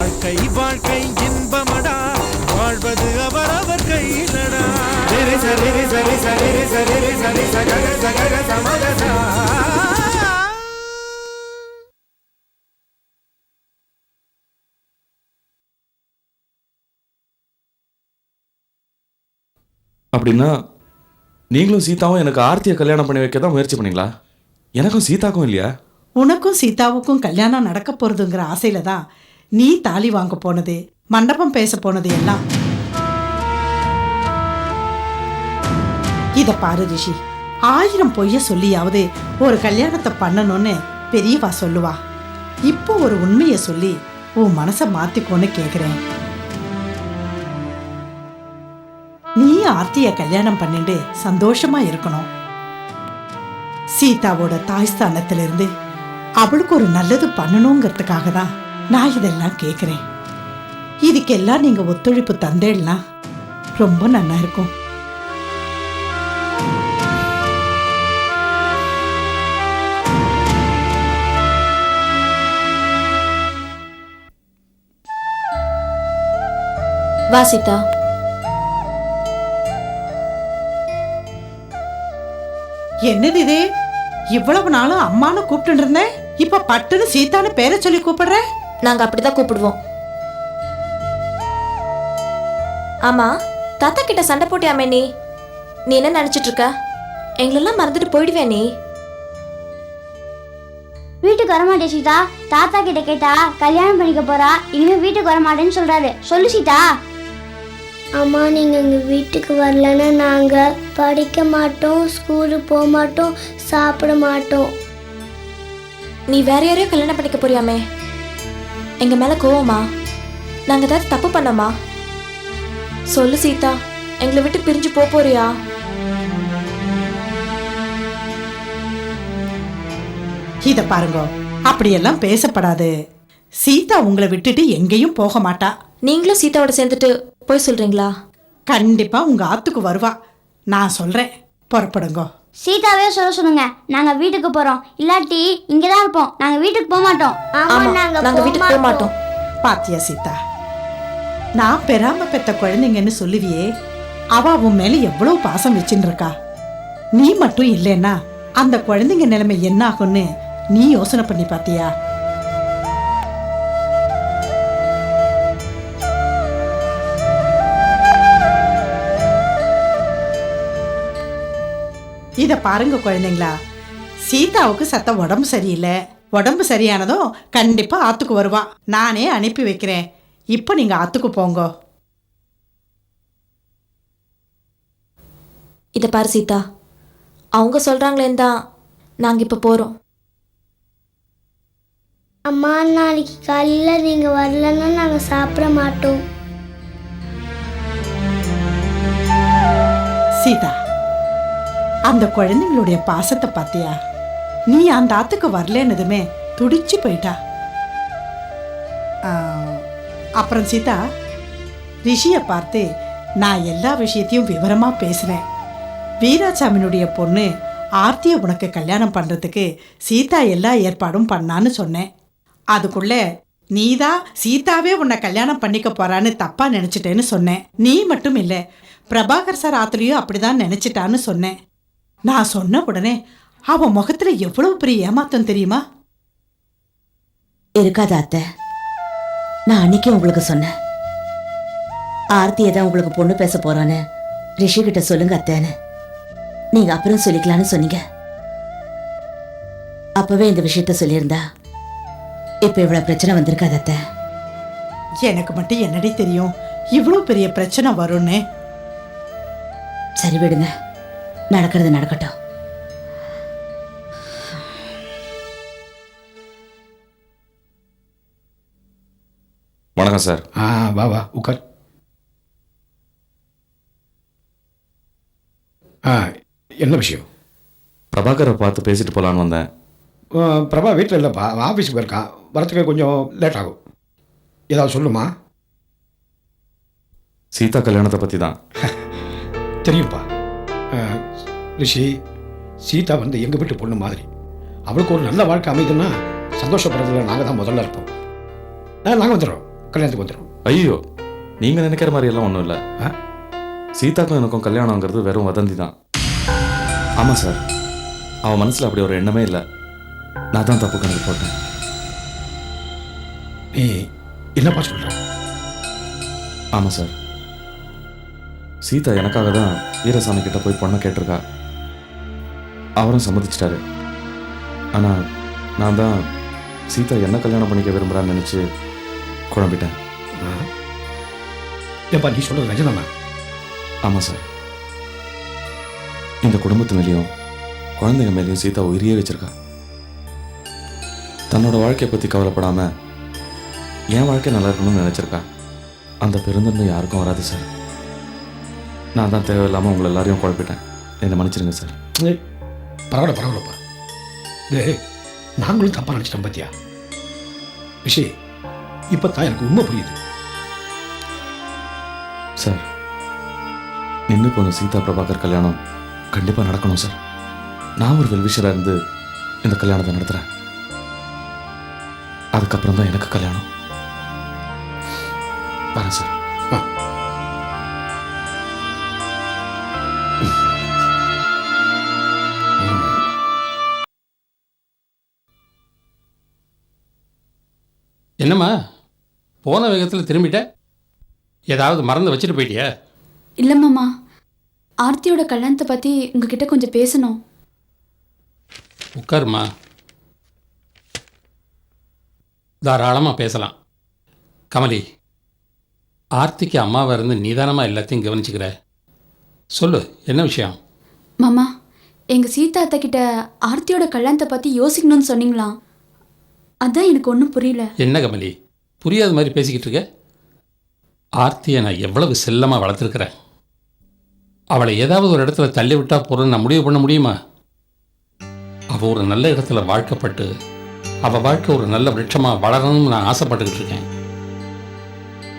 வாழ்க்கை வாழ்க்கை இன்பமடா. வாழ்வது அவரவர் கையிலடா. சரி சரி சரி சரி சரி சரி சகர சகர சமகசா அப்படின்னா நீங்களும் சீதாவும் எனக்கு ஆர்த்தியை கல்யாணம் பண்ணி வைக்க தான் முயற்சி பண்ணீங்களா? எனக்கும் சீதாக்கும் இல்லையா? உனக்கும் சீதாவுக்கும் கல்யாணம் நடக்க போகிறதுங்கிற ஆசையில தான் நீ தாலி வாங்க போனது மண்டபம் பேச போனது எல்லாம். இதை பாரு ரிஷி ஆயிரம் பொய்ய சொல்லியாவது ஒரு கல்யாணத்தை பண்ணணும்னு பெரியவா சொல்லுவா. இப்போ ஒரு உண்மையை சொல்லி உன் மனசை மாற்றிக்கோன்னு கேட்குறேன் நீயும் ஆர்த்திய கல்யாணம் பண்ணிட்டு சந்தோஷமா இருக்கணும். சீதாவோட தாய் ஸ்தானத்திலிருந்து அவளுக்கு ஒரு நல்லது பண்ணணுங்கிறதுக்காக தான் நான் இதெல்லாம் கேட்குறேன் இதுக்கெல்லாம் நீங்க ஒத்துழைப்பு தந்தேன்னா ரொம்ப நல்லா இருக்கும். வாசிதா என்னது இது? இவ்வளவு நாளும் அம்மான்னு கூப்பிட்டு இருந்தேன். இப்ப பட்டுன்னு சீதான்னு பேரை சொல்லி கூப்பிடுற? நாங்க அப்படிதான் கூப்பிடுவோம். ஆமா தாத்தா கிட்ட சண்டை போட்டியாமே நீ? நீ என்ன நினைச்சிட்டு இருக்க? எங்களெல்லாம் மறந்துட்டு போயிடுவே நீ. வீட்டுக்கு வரமாட்டே சீதா. தாத்தா கிட்ட கேட்டா கல்யாணம் பண்ணிக்க போறா இனிமே வீட்டுக்கு வரமாட்டேன்னு சொல்றாரு. சொல்லு சீதா. அம்மா நீங்க எங்க வீட்டுக்கு வரலன்னா நாங்க படிக்க மாட்டோம் ஸ்கூலுக்கு போக மாட்டோம் சாப்பிட மாட்டோம். நீ வேற யாரையோ கல்யாணம் பண்ணிக்க போறியாமே? எங்க மேல கோவமா? நாங்க ஏதாவது தப்பு பண்ணோமா? சொல்லு சீதா எங்களை விட்டு பிரிஞ்சு போப் போறியா? இத பாருங்க அப்படியெல்லாம் பேசப்படாது. சீதா உங்களை விட்டுட்டு எங்கேயும் போக மாட்டா. நீங்களும் சீதாவோட சேர்ந்துட்டு போய் சொல்றீங்களா? கண்டிப்பா உங்க ஆத்துக்கு வருவா. நான் சொல்றேன். புறப்படுங்க. சீதாவே சொல்ல சொல்லுங்க. நாங்க வீட்டுக்கு போறோம். இல்லாட்டி இங்கதான் இருப்போம். நாங்க வீட்டுக்கு போக மாட்டோம். ஆமா நாங்க வீட்டுக்கு போக மாட்டோம். பாத்தியா சீதா? நான் பெறாம பெத்த குழந்தைங்கன்னு சொல்லுவியே. அவ உன் மேல எவ்வளவு பாசம் வச்சுன்னு இருக்கா? நீ மட்டும் இல்லைன்னா அந்த குழந்தைங்க நிலைமை என்ன ஆகும்னு நீ யோசனை பண்ணி பாத்தியா? இத பாருங்க குழந்தைங்களா. சீதாவுக்கு சத்த உடம்பு சரியில்லை. உடம்பு சரியானதும் கண்டிப்பா ஆத்துக்கு வருவா நானே அனுப்பி வைக்கிறேன். இப்போ நீங்க ஆத்துக்கு போங்க. இத பாரு சீதா. அவங்க சொல்றாங்களேன்னு தான் நாங்க இப்ப போறோம். அம்மா நாளைக்கு காலையில நீங்க வரலன்னா நாங்க சாப்பிட மாட்டோம். சீதா அந்த குழந்தைங்களுடைய பாசத்தை பார்த்தியா நீ அந்த ஆத்துக்கு வரலன்னதுமே துடிச்சு போயிட்டா. ஆ, அப்புறம் சீதா ரிஷியை பார்த்து நான் எல்லா விஷயத்தையும் விவரமாக பேசுறேன் வீராசாமினுடைய பொண்ணு ஆர்த்தியை உனக்கு கல்யாணம் பண்ணுறதுக்கு சீதா எல்லா ஏற்பாடும் பண்ணான்னு சொன்னேன். அதுக்குள்ளே நீதான் சீதாவே உன்னை கல்யாணம் பண்ணிக்க போறான்னு தப்பா நினைச்சிட்டேன்னு சொன்னேன். நீ மட்டும் இல்லை பிரபாகர் சார் ஆத்துலயும் அப்படிதான் நினைச்சிட்டான்னு சொன்னேன். நான் சொன்ன உடனே அவன் முகத்துல எவ்வளவு பெரிய ஏமாத்தம் தெரியுமா? இருக்காது அத்தை. நான் அன்னைக்கே உங்களுக்கு சொன்னேன். ஆர்த்தியை தான் உங்களுக்கு பொண்ணு பேச போறான்னு. ரிஷி கிட்ட சொல்லுங்க அத்தைன்னு. நீங்க அப்புறம் சொல்லிக்கலாம்னு சொன்னீங்க. அப்பவே இந்த விஷயத்த சொல்லியிருந்தா. இப்ப இவ்வளவு பிரச்சனை வந்திருக்காது அத்தை. எனக்கு மட்டும் என்னடி தெரியும்? இவ்வளவு பெரிய பிரச்சனை வரும்னு. சரி விடுங்க. நடக்கிறது நடக்கட்டும். வணக்கம் சார். ஆ வா வா உட்கார் ஆ என்ன விஷயம்? பிரபாகரை பார்த்து பேசிட்டு போலான்னு வந்தேன். ஆ, பிரபா வீட்டில் இல்லைப்பா ஆஃபீஸுக்கு போயிருக்கான் வரத்துக்கு கொஞ்சம் லேட் ஆகும். ஏதாவது சொல்லுமா? சீதா கல்யாணத்தை பற்றி தான் தெரியும்ப்பா ரிஷி சீதா வந்து எங்கள் வீட்டு பொண்ணு மாதிரி. அவளுக்கு ஒரு நல்ல வாழ்க்கை அமைதுன்னா சந்தோஷப்படுறதுல நாங்கள் தான் முதல்ல இருப்போம். நாங்கள் வந்துடுறோம். கல்யாணத்துக்கு வந்துடுறோம். ஐயோ நீங்கள் நினைக்கிற மாதிரி எல்லாம் ஒன்றும் இல்லை? சீதாக்கும் எனக்கும் கல்யாணங்கிறது வெறும் வதந்தி தான். ஆமாம் சார் அவன் மனசில் அப்படி ஒரு எண்ணமே இல்லை. நான் தான் தப்பு கணக்கு போட்டேன். நீ என்னப்பா சொல்ற? ஆமாம் சார். சீதா எனக்காக தான் வீரசாமி கிட்ட போய் பொண்ணை கேட்டிருக்கா. அவரும் சம்மதிச்சிட்டாரு. ஆனால் நான் தான் சீதா என்ன கல்யாணம் பண்ணிக்க விரும்புகிறான்னு நினச்சி குழம்பிட்டேன்? ஏப்பா நீ சொல்றது நிஜம்தானா ஆமாம் சார். இந்த குடும்பத்து மேலேயும் குழந்தைங்க மேலேயும் சீதா உயிரியே வச்சிருக்கா. தன்னோட வாழ்க்கையை பற்றி கவலைப்படாம என் வாழ்க்கை நல்லா இருக்கணும்னு நினச்சிருக்கா. அந்த பெருந்தன்மை யாருக்கும் வராது சார். நான் தான் தேவையில்லாமல் உங்களை எல்லாரையும் குழப்பிட்டேன். என்னை மன்னிச்சிருங்க சார். பரவாயில்ல பரவாயில்லப்பா டே நாங்களும் தப்பா நினச்சிட்டோம் பார்த்தியா விஷய் இப்போ தான் எனக்கு உண்மை புரியுது. சார் நின்று போன சீதா பிரபாகர் கல்யாணம் கண்டிப்பாக நடக்கணும் சார். நான் ஒரு வெல்விஷராக இருந்து இந்த கல்யாணத்தை நடத்துகிறேன் அதுக்கப்புறம் தான் எனக்கு கல்யாணம். வரேன் சார். என்னம்மா? போன வேகத்தில் திரும்பிட்ட? ஏதாவது மறந்து வச்சுட்டு போயிட்டியா? இல்லை மாமா. ஆர்த்தியோட கல்யாணத்தை பற்றி உங்ககிட்ட கொஞ்சம் பேசணும். உட்காருமா. தாராளமாக பேசலாம். கமலி ஆர்த்திக்கு அம்மாவை இருந்து நிதானமாக எல்லாத்தையும் கவனிச்சுக்கிற? சொல்லு என்ன விஷயம்? மாமா எங்கள் சீதா அத்தை கிட்ட ஆர்த்தியோட கல்யாணத்தை பற்றி யோசிக்கணும்னு சொன்னீங்களாம் அதான் எனக்கு ஒன்றும் புரியல. என்ன கமலி? புரியாத மாதிரி பேசிக்கிட்டு இருக்க? ஆர்த்தியை நான் எவ்வளவு செல்லமாக வளர்த்துருக்குறேன்? அவளை ஏதாவது ஒரு இடத்துல தள்ளி விட்டா போறேன்னு நான் முடிவு பண்ண முடியுமா? அவள் ஒரு நல்ல இடத்துல வாழ்க்கப்பட்டு அவள் வாழ்க்கை ஒரு நல்ல விருட்சமாக வளரணும்னு நான் ஆசைப்பட்டுக்கிட்டு இருக்கேன்.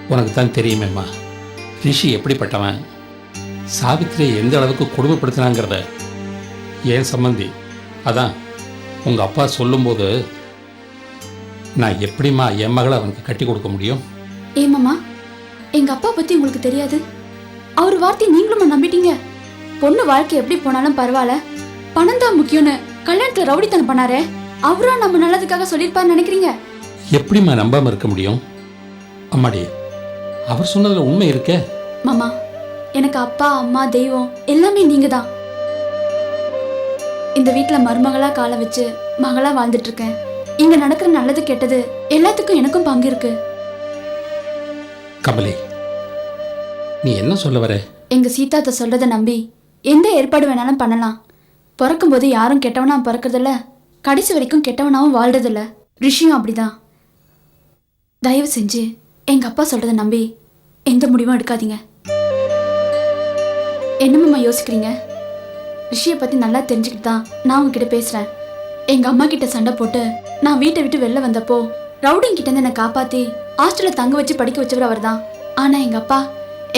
உனக்கு தான் தெரியுமேம்மா. ரிஷி எப்படிப்பட்டவன்? சாவித்திரியை எந்த அளவுக்கு கொடுமைப்படுத்தினாங்கிறத. ஏன் சம்மந்தி அதான் உங்கள் அப்பா சொல்லும்போது நான் எப்படிம்மா என் மகளை அவனுக்கு கட்டி கொடுக்க முடியும்? ஏ மாமா எங்கள் அப்பா பற்றி உங்களுக்கு தெரியாது. அவர் வார்த்தையை நீங்களும் நம்பிட்டீங்க. பொண்ணு வாழ்க்கை எப்படி போனாலும் பரவாயில்ல. பணம் தான் முக்கியம்னு கல்யாணத்தில் ரவுடித்தனம் பண்ணாரே அவரா நம்ம நல்லதுக்காக சொல்லியிருப்பான்னு நினைக்கிறீங்க? எப்படிம்மா நம்பாம இருக்க முடியும்? அம்மாடி அவர் சொன்னதுல உண்மை இருக்கே. மாமா எனக்கு அப்பா அம்மா தெய்வம் எல்லாமே நீங்க தான் இந்த வீட்டில் மருமகளா காலை வச்சு மகளா வாழ்ந்துட்டு இருக்கேன். இங்க நடக்கிற நல்லது கெட்டது எல்லாத்துக்கும் எனக்கும் பங்கு இருக்கு. கமலி நீ என்ன சொல்ல வர? எங்க சீதாத்த சொல்றத நம்பி எந்த ஏற்பாடு வேணாலும் பண்ணலாம். பிறக்கும்போது யாரும் கெட்டவனா பிறக்கறதில்ல கடைசி வரைக்கும் கெட்டவனாவும் வாழ்றதில்ல. ரிஷியும் அப்படிதான். தயவு செஞ்சு எங்க அப்பா சொல்றத நம்பி எந்த முடிவும் எடுக்காதீங்க. என்னமாம்மா யோசிக்கிறீங்க? ரிஷியை பத்தி நல்லா தெரிஞ்சுக்கிட்டு தான் நான் உங்ககிட்ட பேசுறேன். எங்க அம்மா கிட்ட சண்டை போட்டு நான் வீட்டை விட்டு வெளில வந்தப்போ ரவுடிங் கிட்ட இருந்து என்னை காப்பாத்தி ஹாஸ்டல்ல தங்க வச்சு படிக்க வச்சவர் அவர்தான். ஆனா எங்க அப்பா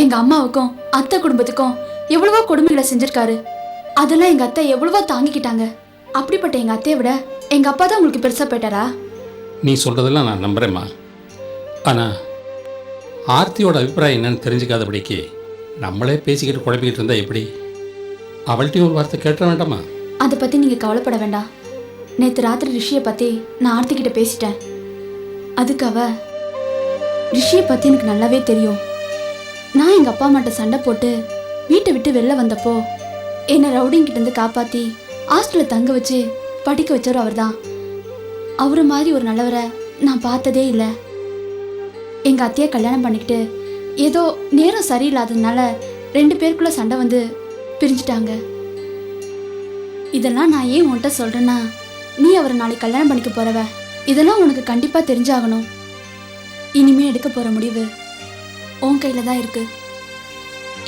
எங்க அம்மாவுக்கும் அத்தை குடும்பத்துக்கும் எவ்வளவோ கொடுமைகளை செஞ்சிருக்காரு. அதெல்லாம் எங்க அத்தை எவ்வளவோ தாங்கிக்கிட்டாங்க. அப்படிப்பட்ட எங்க அத்தையை விட எங்க அப்பா தான் உங்களுக்கு பெருசா போயிட்டாரா? நீ சொல்றதெல்லாம் நான் நம்புறேம்மா. ஆனா ஆர்த்தியோட அபிப்பிராயம் என்னன்னு தெரிஞ்சுக்காதபடிக்கு நம்மளே பேசிக்கிட்டு குழப்பிக்கிட்டு இருந்தா எப்படி? அவள்கிட்டயும் ஒரு வார்த்தை கேட்ட வேண்டாமா? அதை பத்தி நீங்க கவலைப்பட வேண்டாம். நேற்று ராத்திரி ரிஷியை பற்றி நான் ஆர்த்திக்கிட்ட பேசிட்டேன். அதுக்கு அவ ரிஷியை பற்றி எனக்கு நல்லாவே தெரியும். நான் எங்கள் அப்பா அம்மாட்ட சண்டை போட்டு வீட்டை விட்டு வெளில வந்தப்போ என்னை ரவுடிங்கிட்டேருந்து காப்பாற்றி ஹாஸ்டலில் தங்க வச்சு படிக்க வச்சவர் அவர் தான் அவரை மாதிரி ஒரு நல்லவரை நான் பார்த்ததே இல்லை. எங்கள் அத்தையை கல்யாணம் பண்ணிக்கிட்டு ஏதோ நேரம் சரியில்லாததுனால ரெண்டு பேருக்குள்ளே சண்டை வந்து பிரிஞ்சிட்டாங்க. இதெல்லாம் நான் ஏன் உன்கிட்ட சொல்கிறேன்னா நீ அவரை நாளைக்கு கல்யாணம் பண்ணிக்க போறவ. இதெல்லாம் உனக்கு கண்டிப்பா தெரிஞ்சாகணும். இனிமே எடுக்க போற முடிவு உன் கையில தான் இருக்கு.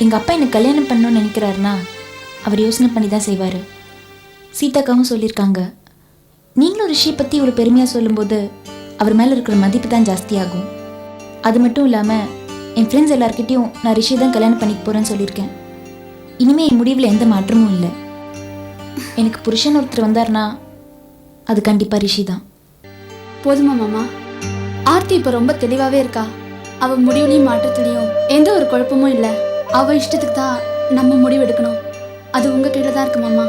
எங்கள் அப்பா எனக்கு கல்யாணம் பண்ணணும்னு நினைக்கிறாருன்னா அவர் யோசனை பண்ணி தான் செய்வார். சீதாக்காவும் சொல்லியிருக்காங்க. நீங்களும் ரிஷியை பற்றி இவ்வளோ பெருமையாக சொல்லும்போது அவர் மேலே இருக்கிற மதிப்பு தான் ஜாஸ்தியாகும். அது மட்டும் இல்லாமல் என் ஃப்ரெண்ட்ஸ் எல்லார்கிட்டயும் நான் ரிஷியை தான் கல்யாணம் பண்ணிக்க போகிறேன்னு சொல்லியிருக்கேன். இனிமேல் என் முடிவில் எந்த மாற்றமும் இல்லை. எனக்கு புருஷன் ஒருத்தர் வந்தார்னா அது கண்டிப்பாக ரிஷி தான் போதுமா மாமா? ஆர்த்தி இப்போ ரொம்ப தெளிவாகவே இருக்கா. அவ முடிவுலையும் மாற்றத்துலையும் எந்த ஒரு குழப்பமும் இல்லை. அவ இஷ்டத்துக்கு தான் நம்ம முடிவு எடுக்கணும் அது உங்க கையில தான் இருக்கு மாமா.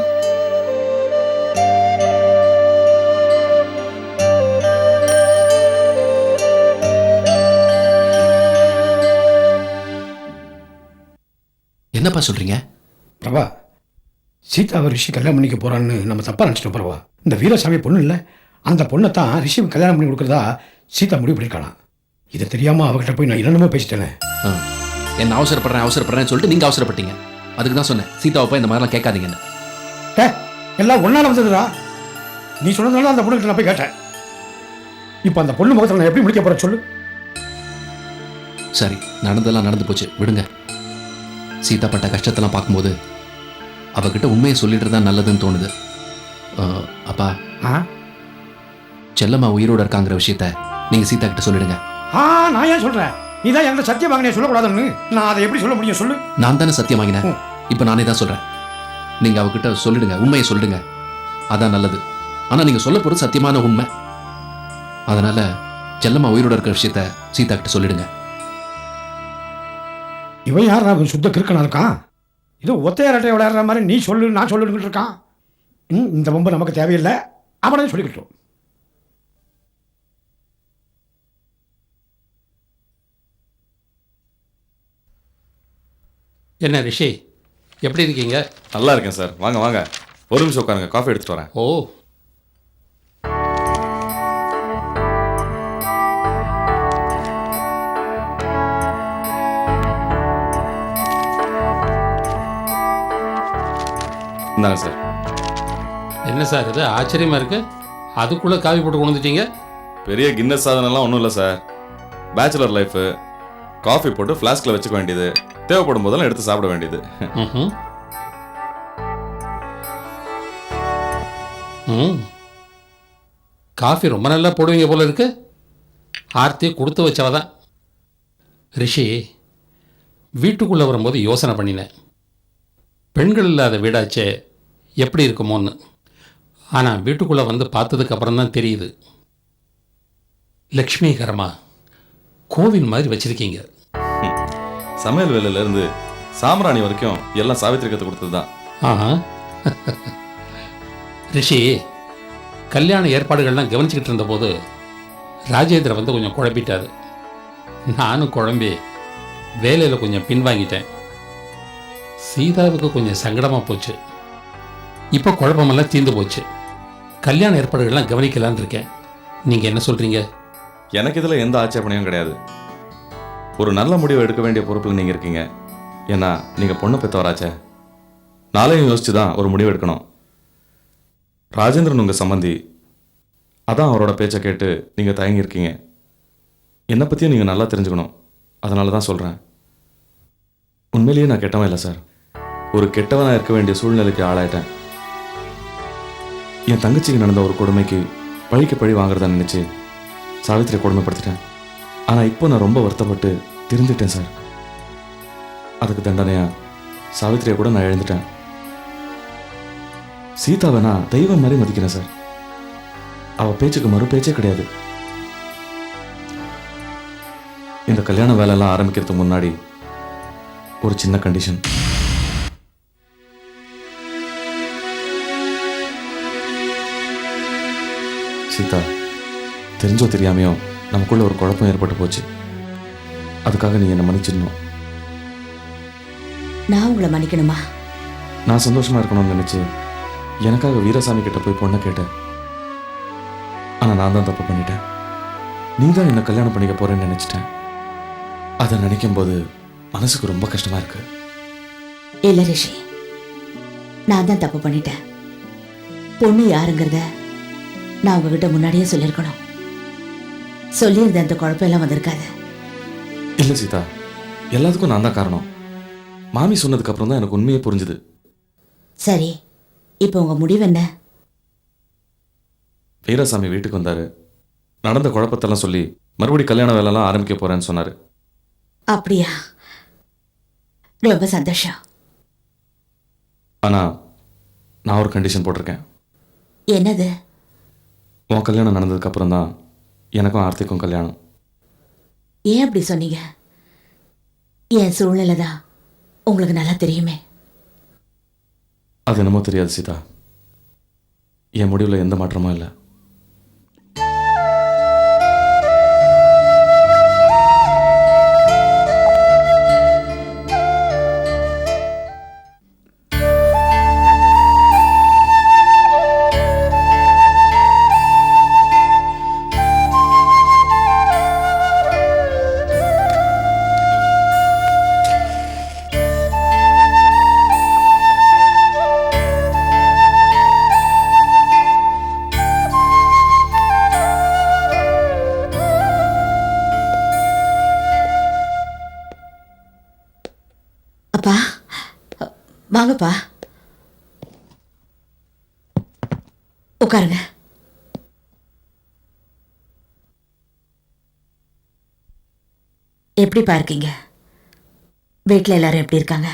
என்னப்பா சொல்றீங்க? பிரபா சீதாவை ரிஷி கல்யாணம் பண்ணிக்க போறான்னு நம்ம தப்பா நினச்சிட்டோம் பிரபா. இந்த வீரசாமி பொண்ணு இல்லை. அந்த பொண்ணை தான் ரிஷி கல்யாணம் பண்ணி கொடுக்குறதா சீதா முடிவு பண்ணிருக்கலாம் இதை தெரியாம அவகிட்ட போய் நான் என்னென்னமோ பேசிட்டேனே. என்ன அவசரப்படுறேன் அவசரப்படுறேன்னு சொல்லிட்டு நீங்க அவசரப்பட்டீங்க. அதுக்கு தான் சொன்னேன் சீதாவை போய் இந்த மாதிரிலாம் கேட்காதீங்கன்னு. ஏ எல்லாம் ஒன்னால வந்ததுடா. நீ சொன்னதுனால அந்த பொண்ணுகிட்ட நான் போய் கேட்டேன். இப்போ அந்த பொண்ணு முகத்தில் நான் எப்படி முடிக்க போறேன் சொல்லு. சரி நடந்ததெல்லாம் நடந்து போச்சு விடுங்க. சீதா பட்ட கஷ்டத்தெல்லாம் பார்க்கும்போது அவகிட்ட உண்மையை சொல்லிட்டு தான் நல்லதுன்னு தோணுது. அப்பா. ஆ? செல்லம்மா உயிரோட இருக்காங்கிற விஷயத்த நீங்க சீதா கிட்ட சொல்லிடுங்க. ஆ நான் ஏன் சொல்றேன்? நீ தான் என்கிட்ட சத்தியம் வாங்கினே சொல்லக்கூடாதுன்னு. நான் அதை எப்படி சொல்ல முடியும் சொல்லு. நான் தானே சத்தியம் வாங்கினேன். இப்போ நானே தான் சொல்றேன். நீங்க அவகிட்ட சொல்லிடுங்க உண்மையை சொல்லிடுங்க. அதான் நல்லது. ஆனா நீங்க சொல்ல போறது சத்தியமான உண்மை. அதனால செல்லம்மா உயிரோட இருக்கிற விஷயத்த சீதா கிட்ட சொல்லிடுங்க. இவன் யார் சுத்த கிறுக்கனா இருக்கான் இது ஒத்தையாரட்டை விளையாடுற மாதிரி நீ சொல்லு நான் சொல்லுன்னு இருக்கான். இந்த வம்பு நமக்கு தேவையில்லை. அவனே சொல்லிக்கிட்டோம் என்ன ரிஷி எப்படி இருக்கீங்க? நல்லா இருக்கேன் சார். வாங்க வாங்க. ஒரு நிமிஷம் உட்காருங்க. காஃபி எடுத்துட்டு வரேன். ஓ. இந்தாங்க சார். என்ன சார் இது? ஆச்சரியமா இருக்கு. அதுக்குள்ள காவி போட்டு கொண்டு வந்துட்டீங்க பெரிய கின்னஸ் சாதனைலாம் ஒன்றும் இல்லை சார். பேச்சுலர் லைஃபு காஃபி போட்டு ஃப்ளாஸ்கில் வச்சுக்க வேண்டியது. தேவைப்படும் போதெல்லாம் எடுத்து சாப்பிட வேண்டியது. ம்ஹும். ம். காஃபி ரொம்ப நல்லா போடுவீங்க போல இருக்கு. ஆர்த்தி கொடுத்து வச்சவ தான் ரிஷி வீட்டுக்குள்ளே வரும்போது யோசனை பண்ணினேன். பெண்கள் இல்லாத வீடாச்சே எப்படி இருக்குமோன்னு. ஆனால் வீட்டுக்குள்ளே வந்து பார்த்ததுக்கு அப்புறம் தான் தெரியுது. லக்ஷ்மிகரமா கோவில் மாதிரி வச்சிருக்கீங்க. சமையல் வேலையிலேருந்து சாம்பிராணி வரைக்கும் எல்லாம் சாவித்திரி கற்று கொடுத்தது தான் ஆஹா. ரிஷி கல்யாண ஏற்பாடுகள்லாம் கவனிச்சுக்கிட்டு இருந்தபோது ராஜேந்திர வந்து கொஞ்சம் குழப்பிட்டாரு. நானும் குழம்பி வேலையில் கொஞ்சம் பின்வாங்கிட்டேன். சீதாவுக்கு கொஞ்சம் சங்கடமாக போச்சு. இப்போ குழப்பமெல்லாம் தீர்ந்து போச்சு. கல்யாண ஏற்பாடுகள்லாம் கவனிக்கலான்னு இருக்கேன். நீங்கள் என்ன சொல்கிறீங்க எனக்கு இதில் எந்த ஆட்சேபனையும் கிடையாது. ஒரு நல்ல முடிவு எடுக்க வேண்டிய பொறுப்பில் நீங்கள் இருக்கீங்க. ஏன்னா நீங்கள் பொண்ணு பெற்றவராச்சே நாளையும் யோசிச்சு தான் ஒரு முடிவு எடுக்கணும். ராஜேந்திரன் உங்கள் சம்மந்தி அதான் அவரோட பேச்சை கேட்டு நீங்கள் தயங்கியிருக்கீங்க. என்னை பற்றியும் நீங்கள் நல்லா தெரிஞ்சுக்கணும். அதனால தான் சொல்கிறேன் உண்மையிலேயே நான் கெட்டவன் இல்லை சார். ஒரு கெட்டவனாக இருக்க வேண்டிய சூழ்நிலைக்கு ஆளாயிட்டேன். என் தங்கச்சிக்கு நடந்த ஒரு கொடுமைக்கு பழிக்கு பழி வாங்குறதா நினச்சி சாவித்திரியை கொடுமைப்படுத்திட்டேன். ஆனால் இப்போ நான் ரொம்ப வருத்தப்பட்டு திருந்துட்டேன் சார். அதுக்கு தண்டனையா சாவித்திரியை கூட நான் எழுந்துட்டேன் சீதாவை நான் தெய்வம் மாதிரி மதிக்கிறேன் சார். அவள் பேச்சுக்கு மறு பேச்சே கிடையாது. இந்த கல்யாண வேலையெல்லாம் ஆரம்பிக்கிறதுக்கு முன்னாடி ஒரு சின்ன கண்டிஷன் சீதா தெரிஞ்சோ தெரியாமையோ நமக்குள்ள ஒரு குழப்பம் ஏற்பட்டு போச்சு. அதுக்காக நீ என்னை மன்னிச்சிடணும். நான் உங்களை மன்னிக்கணுமா? நான் சந்தோஷமா இருக்கணும்னு நினைச்சு எனக்காக வீரசாமி கிட்ட போய் பொண்ணை கேட்டேன். ஆனா நான் தான் தப்பு பண்ணிட்டேன். நீ தான் என்ன கல்யாணம் பண்ணிக்க போறேன்னு நினைச்சிட்டேன். அதை நினைக்கும் போது மனசுக்கு ரொம்ப கஷ்டமா இருக்கு. இல்ல ரிஷி நான் தான் தப்பு பண்ணிட்டேன். பொண்ணு யாருங்கிறத நான் உங்ககிட்ட முன்னாடியே சொல்லியிருக்கணும். சொல்லியிருந்த அந்த குழப்பம் எல்லாம் வந்திருக்காது. இல்ல சீதா எல்லாத்துக்கும் நான் தான் காரணம். மாமி சொன்னதுக்கு அப்புறம் தான் எனக்கு உண்மையே புரிஞ்சுது. சரி இப்போ உங்க முடிவு என்ன? வீரசாமி வீட்டுக்கு வந்தாரு. நடந்த குழப்பத்தெல்லாம் சொல்லி மறுபடி கல்யாண வேலைலாம் ஆரம்பிக்க போறேன்னு சொன்னாரு. அப்படியா? ரொம்ப சந்தோஷம். ஆனா நான் ஒரு கண்டிஷன் போட்டிருக்கேன். என்னது? உன் கல்யாணம் நடந்ததுக்கு அப்புறம் தான் எனக்கும் ஆர்த்திக்கும் கல்யாணம். ஏன் அப்படி சொன்னீங்க? என் சூழ்நிலை தான் உங்களுக்கு நல்லா தெரியுமே. அது என்னமோ தெரியாது சீதா. என் முடிவில் எந்த மாற்றமும் இல்லை. வாங்கப்பா. உட்காருங்க. எப்படிப்பா இருக்கீங்க? வீட்டில் எல்லாரும் எப்படி இருக்காங்க?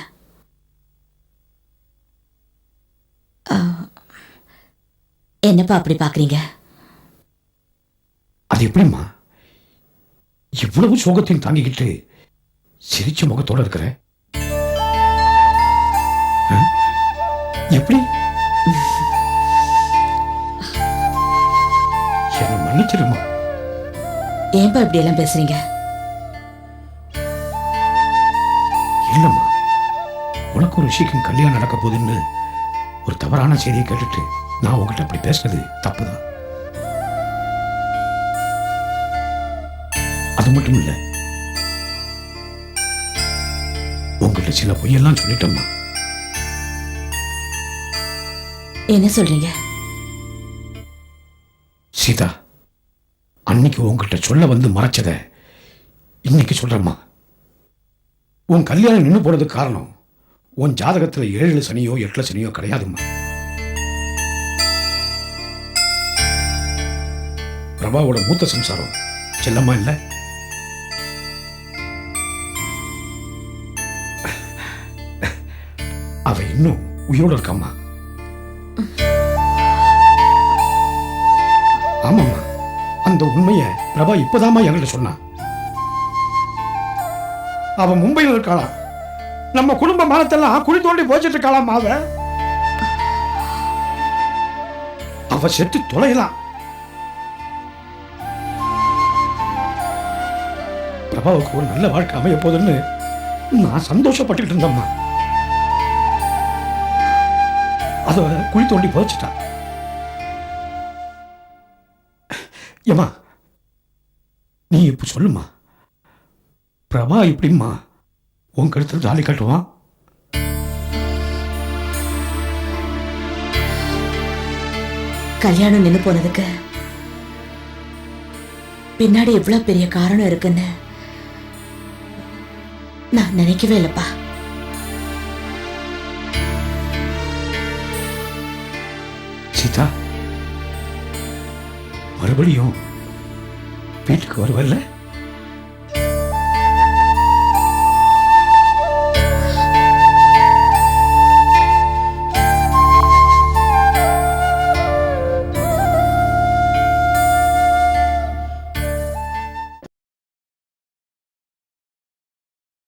என்னப்பா அப்படி பார்க்குறீங்க அது எப்படிம்மா? இவ்வளவு சோகத்தையும் தாங்கிக்கிட்டு சிரிச்ச முகத்தோட இருக்கிற? எப்படி? என்ன மன்னிச்சிருமா? ஏன்பா இப்படி எல்லாம் பேசுறீங்க? இல்லம்மா. உனக்கு ஒரு விஷயம் கல்யாணம் நடக்க போகுதுன்னு ஒரு தவறான செய்தியை கேட்டுட்டு நான் உங்ககிட்ட அப்படி பேசுனது தப்புதான். அது மட்டும் இல்ல உங்ககிட்ட சில பொய்யெல்லாம் சொல்லிட்டோம்மா. என்ன சொல்றீங்க? சீதா அன்னைக்கு உங்ககிட்ட சொல்ல வந்து மறைச்சத இன்னைக்கு சொல்றேம்மா. உன் கல்யாணம் நின்று போனதுக்கு காரணம் உன் ஜாதகத்துல ஏழு சனியோ எட்டுல சனியோ கிடையாதும்மா. பிரபாவோட மூத்த சம்சாரம் செல்லம்மா இல்ல? அவ இன்னும் உயிரோட இருக்காம்மா. ஆமாம்மா. அந்த உண்மையை பிரபா இப்போதாம்மா எங்கள்கிட்ட சொன்னான். அவ மும்பையில் இருக்காளாம். நம்ம குடும்ப மனத்தெல்லாம் குழி தோண்டி போச்சுட்டு இருக்காளாம் அவ அவ செத்து தொலையலாம். பிரபாவுக்கு ஒரு நல்ல வாழ்க்கை அமைய போதுன்னு நான் சந்தோஷப்பட்டுக்கிட்டு இருந்தேம்மா. அத குழி தோண்டி போச்சுட்டான் ஏம்மா? நீ இப்ப சொல்லுமா? பிரபா இப்படிம்மா? உன் கழுத்தில் தாலி கட்டுவான். கல்யாணம் நின்று போனதுக்கு பின்னாடி எவ்வளவு பெரிய காரணம் இருக்குன்னு நான் நினைக்கவே இல்லப்பா. சீதா. மறுபடியும் வீட்டுக்கு வருவல்ல?